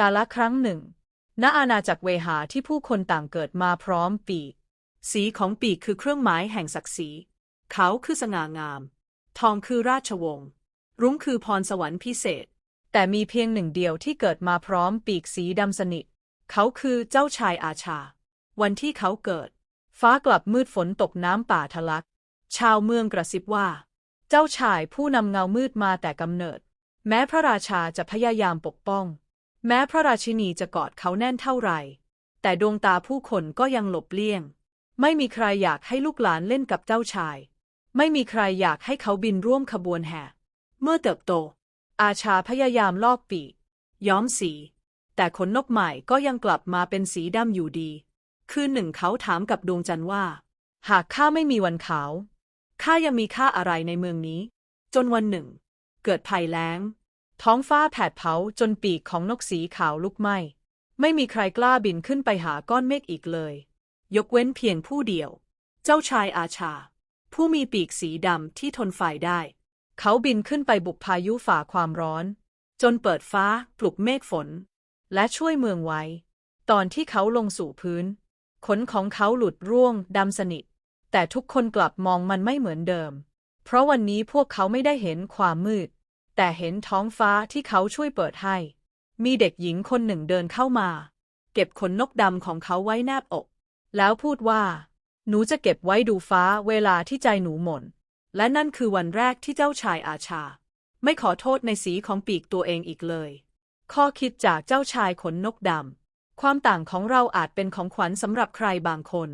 กาละครั้งหนึ่ง ณ อาณาจักรเวหาที่ผู้คนต่างเกิดมาพร้อมปีก สีของปีกคือเครื่องหมายแห่งศักดิ์ศรี เขาคือสง่างาม ทองคือราชวงศ์ รุ้งคือพรสวรรค์พิเศษ แต่มีเพียงหนึ่งเดียวที่เกิดมาพร้อมปีกสีดำสนิท เขาคือเจ้าชายอาชา วันที่เขาเกิด ฟ้ากลับมืดฝนตกน้ำป่าทะลัก ชาวเมืองกระซิบว่า เจ้าชายผู้นำเงามืดมาแต่กำเนิด แม้พระราชาจะพยายามปกป้อง แม้พระราชินีจะกอดเขาแน่นเท่าไหร่ แต่ดวงตาผู้คนก็ยังหลบเลี่ยง ไม่มีใครอยากให้ลูกหลานเล่นกับเจ้าชาย ไม่มีใครอยากให้เขาบินร่วมขบวนแห่ เมื่อเติบโต อาชาพยายามลอกปีกย้อมสี แต่ขนนกใหม่ก็ยังกลับมาเป็นสีดำอยู่ดี คืนหนึ่งเขาถามกับดวงจันทร์ว่า หากข้าไม่มีวันขาว ข้ายังมีค่าอะไรในเมืองนี้ จนวันหนึ่ง เกิดภัยแล้ง ท้องฟ้าแผดเผาจนปีกของนกสีขาวลุกไหม้ไม่มีใครกล้าบินขึ้นไปหาก้อนเมฆอีกเลย ยกเว้นเพียงผู้เดียว เจ้าชายอาชา ผู้มีปีกสีดำที่ทนไฟได้ เขาบินขึ้นไปบุกพายุฝ่าความร้อน จนเปิดฟ้าปลุกเมฆฝน และช่วยเมืองไว้ ตอนที่เขาลงสู่พื้น ขนของเขาหลุดร่วงดำสนิท แต่ทุกคนกลับมองมันไม่เหมือนเดิม เพราะวันนี้พวกเขาไม่ได้เห็นความมืด แต่เห็นท้องฟ้าที่เขาช่วยเปิดให้ มีเด็กหญิงคนหนึ่งเดินเข้ามา เก็บขนนกดำของเขาไว้แนบอก แล้วพูดว่า หนูจะเก็บไว้ดูฟ้าเวลาที่ใจหนูหม่น และนั่นคือวันแรกที่เจ้าชายอาชา ไม่ขอโทษในสีของปีกตัวเองอีกเลย ข้อคิดจากเจ้าชายขนนกดำความต่างของเราอาจเป็นของขวัญสำหรับใครบางคน